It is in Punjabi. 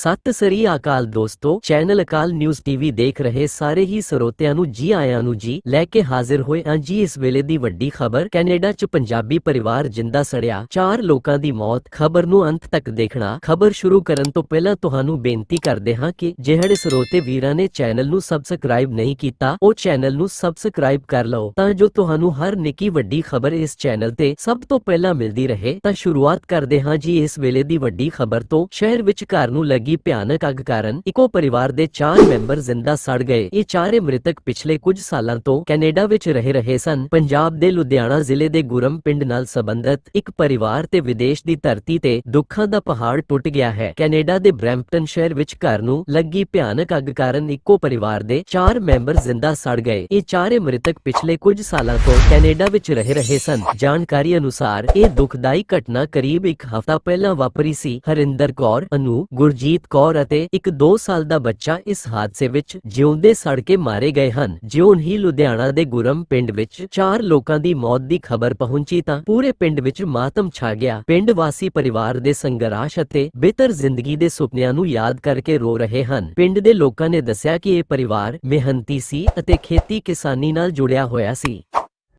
ਸਤਿ ਸ੍ਰੀ ਅਕਾਲ ਦੋਸਤੋ, ਚੈਨਲ ਅਕਾਲ ਨਿਊਜ਼ ਟੀਵੀ ਦੇਖ ਰਹੇ ਸਾਰੇ ਹੀ ਸਰੋਤਿਆਂ ਨੂੰ ਜੀ ਆਇਆਂ ਨੂੰ ਜੀ ਲੈ ਕੇ ਹਾਜ਼ਰ ਹੋਏ ਹਾਂ ਜੀ ਇਸ ਵੇਲੇ ਦੀ ਵੱਡੀ ਖਬਰ, ਕੈਨੇਡਾ 'ਚ ਪੰਜਾਬੀ ਪਰਿਵਾਰ ਜਿੰਦਾ ਸੜਿਆ, ਚਾਰ ਲੋਕਾਂ ਦੀ ਮੌਤ, ਖਬਰ ਨੂੰ ਅੰਤ ਤੱਕ ਦੇਖਣਾ, ਖਬਰ ਸ਼ੁਰੂ ਕਰਨ ਤੋਂ ਪਹਿਲਾਂ ਤੁਹਾਨੂੰ ਬੇਨਤੀ ਕਰਦੇ ਹਾਂ ਕਿ ਜਿਹੜੇ ਸਰੋਤੇ ਵੀਰਾਂ ਨੇ ਚੈਨਲ ਨੂੰ ਸਬਸਕ੍ਰਾਈਬ ਨਹੀਂ ਕੀਤਾ, ਉਹ ਚੈਨਲ ਨੂੰ ਸਬਸਕ੍ਰਾਈਬ ਕਰ ਲਓ, ਤਾਂ ਜੋ ਤੁਹਾਨੂੰ ਹਰ ਨਿੱਕੀ ਵੱਡੀ ਖਬਰ ਇਸ ਚੈਨਲ ਤੇ ਸਭ ਤੋਂ ਪਹਿਲਾਂ ਮਿਲਦੀ ਰਹੇ, ਤਾਂ ਸ਼ੁਰੂਆਤ ਕਰਦੇ ਹਾਂ ਜੀ ਇਸ ਵੇਲੇ ਦੀ ਵੱਡੀ ਖਬਰ ਤੋਂ, ਸ਼ਹਿਰ ਵਿੱਚ ਘਰ ਨੂੰ ਲੱਗੀ ਭਿਆਨਕ ਅੱਗ ਕਾਰਨ ਇੱਕੋ ਪਰਿਵਾਰ ਦੇ ਚਾਰ ਮੈਂਬਰ ਜ਼ਿੰਦਾ ਸੜ ਗਏ। ਇਹ ਚਾਰੇ ਮ੍ਰਿਤਕ ਪਿਛਲੇ ਕੁਝ ਸਾਲਾਂ ਤੋਂ ਕੈਨੇਡਾ ਵਿੱਚ ਰਹਿ ਰਹੇ ਸਨ। ਪੰਜਾਬ ਦੇ ਲੁਧਿਆਣਾ ਜ਼ਿਲ੍ਹੇ ਦੇ ਗੁਰਮ ਪਿੰਡ ਨਾਲ ਸੰਬੰਧਿਤ ਇੱਕ ਪਰਿਵਾਰ ਤੇ ਵਿਦੇਸ਼ ਦੀ ਧਰਤੀ ਤੇ ਦੁੱਖਾਂ ਦਾ ਪਹਾੜ ਟੁੱਟ ਗਿਆ ਹੈ। ਕੈਨੇਡਾ ਦੇ ਬ੍ਰੈਂਪਟਨ ਸ਼ਹਿਰ ਵਿੱਚ ਘਰ ਨੂੰ ਲੱਗੀ ਭਿਆਨਕ ਅੱਗ ਕਾਰਨ ਇੱਕੋ ਪਰਿਵਾਰ ਦੇ ਚਾਰ ਮੈਂਬਰ ਜ਼ਿੰਦਾ ਸੜ ਗਏ। ਇਹ ਚਾਰੇ ਮ੍ਰਿਤਕ ਪਿਛਲੇ ਕੁਝ ਸਾਲਾਂ ਤੋਂ ਕੈਨੇਡਾ ਵਿੱਚ ਰਹਿ ਰਹੇ ਸਨ। ਜਾਣਕਾਰੀ ਅਨੁਸਾਰ ਇਹ ਦੁਖਦਾਈ ਘਟਨਾ ਕਰੀਬ ਇੱਕ ਹਫ਼ਤਾ ਪਹਿਲਾਂ ਵਾਪਰੀ ਸੀ। ਹਰਿੰਦਰ ਕੌਰ, ਅਨੂ, ਗੁਰਜੀਤ ਕੌਰ ਅਤੇ ਇੱਕ 2 ਸਾਲ ਦਾ ਬੱਚਾ ਇਸ ਹਾਦਸੇ ਵਿੱਚ ਜਿਉਂਦੇ ਸੜ ਕੇ ਮਾਰੇ ਗਏ ਹਨ। ਜਿਉਂ ਹੀ ਲੁਧਿਆਣਾ ਦੇ ਗੁਰਮ ਪਿੰਡ ਵਿੱਚ ਚਾਰ ਲੋਕਾਂ ਦੀ ਮੌਤ ਦੀ ਖਬਰ ਪਹੁੰਚੀ ਤਾਂ ਪੂਰੇ ਪਿੰਡ ਵਿੱਚ ਮਾਤਮ ਛਾ ਗਿਆ। ਪਿੰਡ ਵਾਸੀ ਪਰਿਵਾਰ ਦੇ ਸੰਘਰਸ਼ ਅਤੇ ਬਿਹਤਰ ਜ਼ਿੰਦਗੀ ਦੇ ਸੁਪਨਿਆਂ ਨੂੰ ਯਾਦ ਕਰਕੇ ਰੋ ਰਹੇ ਹਨ। ਪਿੰਡ ਦੇ ਲੋਕਾਂ ਨੇ ਦੱਸਿਆ ਕਿ ਇਹ ਪਰਿਵਾਰ ਮਿਹਨਤੀ ਸੀ ਅਤੇ ਖੇਤੀ ਕਿਸਾਨੀ ਨਾਲ ਜੁੜਿਆ ਹੋਇਆ ਸੀ।